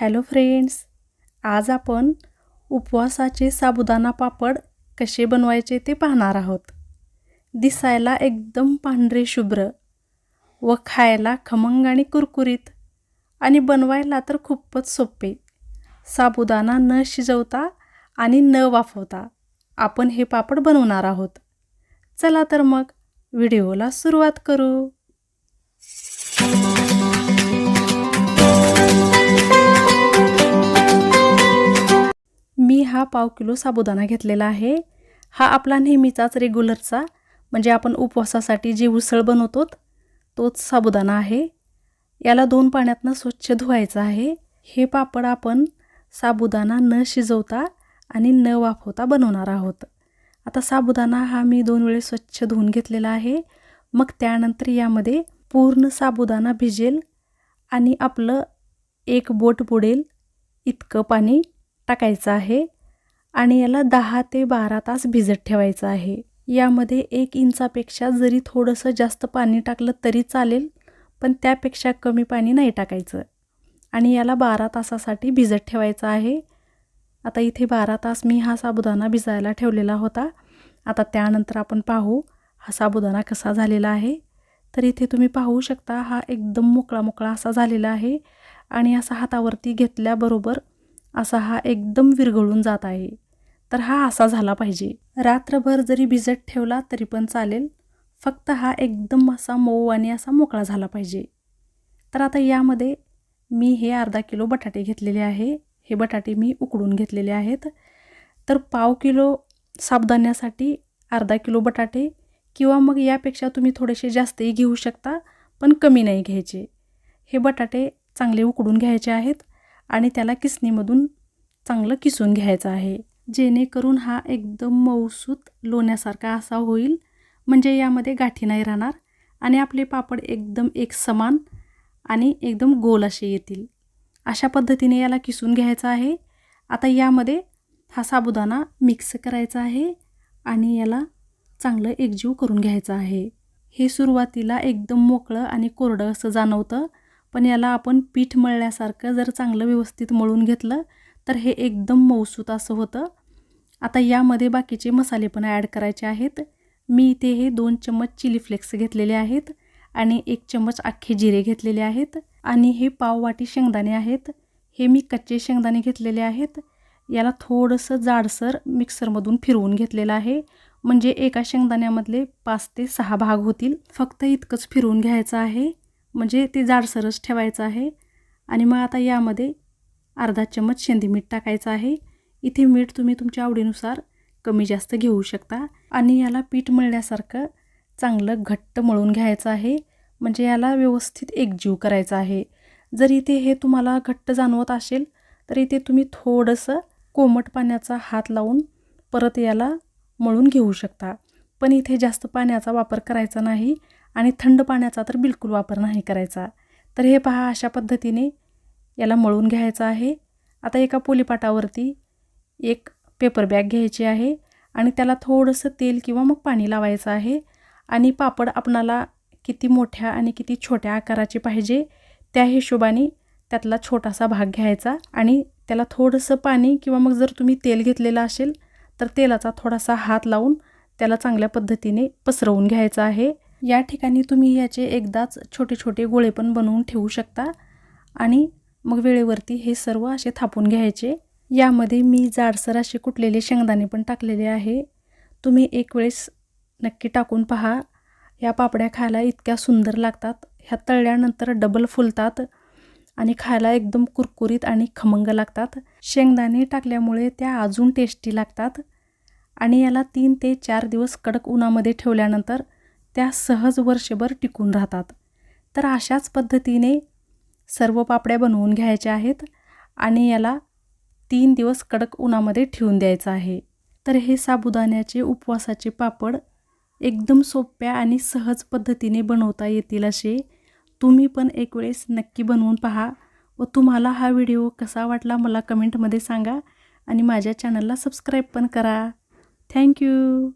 Hello friends आज आपण उपवासाचे साबुदाणा पापड कसे बनवायचे ते पाहणार आहोत. दिसायला एकदम पांढरे शुभ्र व खायला खमंग आणि कुरकुरीत आणि बनवायला तर खूपच सोपे. साबुदाणा न शिजवता आणि न वाफवता आपण हे पापड बनवणार आहोत. चला तर मग व्हिडिओला सुरुवात करू. हा पाव किलो साबुदाणा घेतलेला आहे. हा आपला नेहमीचाच रेग्युलरचा म्हणजे आपण उपवासासाठी जी उसळ बनवतो तोच साबुदाणा आहे. याला दोन पाण्यातनं स्वच्छ धुवायचं आहे. हे पापड आपण साबुदाणा न शिजवता आणि न वाफवता बनवणार आहोत. आता साबुदाणा हा मी दोन वेळेस स्वच्छ धुवून घेतलेला आहे. मग त्यानंतर यामध्ये पूर्ण साबुदाणा भिजेल आणि आपलं एक बोट बुडेल इतकं पाणी टाकायचं आहे. आणि याला दहा ते बारा तास भिजत ठेवायचं आहे. यामध्ये एक इंचापेक्षा जरी थोडंसं जास्त पाणी टाकलं तरी चालेल पण त्यापेक्षा कमी पाणी नाही टाकायचं. आणि याला बारा तासासाठी भिजत ठेवायचं आहे. आता इथे बारा तास मी हा साबुदाणा भिजायला ठेवलेला होता. आता त्यानंतर आपण पाहू हा साबुदाणा कसा झालेला आहे. तर इथे तुम्ही पाहू शकता हा एकदम मोकळा मोकळा असा झालेला आहे आणि असा हातावरती घेतल्याबरोबर असा हा एकदम विरघळून जात आहे. तर हा असा झाला पाहिजे. रात्रभर जरी भिजत ठेवला तरी पण चालेल. फक्त हा एकदम असा मऊ आणि असा मोकळा झाला पाहिजे. तर आता यामध्ये मी हे अर्धा किलो बटाटे घेतलेले आहे. हे बटाटे मी उकडून घेतलेले आहेत. तर पाव किलो साबदाण्यासाठी अर्धा किलो बटाटे किंवा मग यापेक्षा तुम्ही थोडेसे जास्तही घेऊ शकता पण कमी नाही घ्यायचे. हे बटाटे चांगले उकडून घ्यायचे आहेत आणि त्याला किसणीमधून चांगलं किसून घ्यायचं आहे. जेणेकरून हा एकदम मऊसूत लोण्यासारखा असा होईल. म्हणजे यामध्ये गाठी नाही राहणार आणि आपले पापड एकदम एक समान आणि एकदम गोल असे येतील. अशा पद्धतीने याला किसून घ्यायचं आहे. आता यामध्ये हा साबुदाणा मिक्स करायचा आहे आणि याला चांगलं एकजीव करून घ्यायचं आहे. हे सुरुवातीला एकदम मोकळं आणि कोरडं असं जाणवतं पण याला आपण पीठ मळल्यासारखं जर चांगलं व्यवस्थित मळून घेतलं तर हे एकदम मौसूत असं होतं. आता यामध्ये बाकीचे मसाले पण ॲड करायचे आहेत. मी इथे हे दोन चम्मच चिली फ्लेक्स घेतलेले आहेत आणि एक चम्मच अख्खे जिरे घेतलेले आहेत आणि हे पाववाटी शेंगदाणे आहेत. हे मी कच्चे शेंगदाणे घेतलेले आहेत. याला थोडंसं जाडसर मिक्सरमधून फिरवून घेतलेलं आहे. म्हणजे एका शेंगदाण्यामधले पाच ते सहा भाग होतील. फक्त इतकंच फिरवून घ्यायचं आहे. म्हणजे ते जाडसरच ठेवायचं आहे. आणि मग आता यामध्ये अर्धा चम्मच शेंदी मीठ टाकायचं आहे. इथे मीठ तुम्ही तुमच्या आवडीनुसार कमी जास्त घेऊ शकता. आणि याला पीठ मळण्यासारखं चांगलं घट्ट मळून घ्यायचं आहे. म्हणजे याला व्यवस्थित एकजीव करायचा आहे. जर इथे हे तुम्हाला घट्ट जाणवत असेल तर इथे तुम्ही थोडंसं कोमट पाण्याचा हात लावून परत याला मळून घेऊ शकता. पण इथे जास्त पाण्याचा वापर करायचा नाही आणि थंड पाण्याचा तर बिलकुल वापर नाही करायचा. तर हे पहा अशा पद्धतीने याला मळून घ्यायचं आहे. आता एका पोलीपाटावरती एक पेपर बॅग घ्यायची आहे आणि त्याला थोडंसं तेल किंवा मग पाणी लावायचं आहे. आणि पापड आपणाला किती मोठ्या आणि किती छोट्या आकाराचे पाहिजे त्या हिशोबाने त्यातला छोटासा भाग घ्यायचा आणि त्याला थोडंसं पाणी किंवा मग जर तुम्ही तेल घेतलेलं असेल तर तेलाचा थोडासा हात लावून त्याला चांगल्या पद्धतीने पसरवून घ्यायचं आहे. या ठिकाणी तुम्ही याचे एकदाच छोटे छोटे गोळे पण बनवून ठेवू शकता आणि मग वेळेवरती हे सर्व असे थापून घ्यायचे. यामध्ये मी जाडसर असे कुटलेले शेंगदाणे पण टाकलेले आहे. तुम्ही एक वेळेस नक्की टाकून पहा. या पापड्या खायला इतक्या सुंदर लागतात. ह्या तळल्यानंतर डबल फुलतात आणि खायला एकदम कुरकुरीत आणि खमंग लागतात. शेंगदाणे टाकल्यामुळे त्या अजून टेस्टी लागतात. आणि याला तीन ते चार दिवस कडक उन्हामध्ये ठेवल्यानंतर त्या सहज वर्षभर टिकून राहतात. तर अशाच पद्धतीने सर्व पापड्या बनवून घ्यायच्या आहेत. आणि याला तीन दिवस कडक उन्हामध्ये ठेवून द्यायचं आहे. तर हे साबुदाण्याचे उपवासाचे पापड एकदम सोप्या आणि सहज पद्धतीने बनवता येतील असे. तुम्ही पण एक वेळेस नक्की बनवून पहा व तुम्हाला हा व्हिडिओ कसा वाटला मला कमेंटमध्ये सांगा आणि माझ्या चॅनलला सबस्क्राईब पण करा. थँक्यू.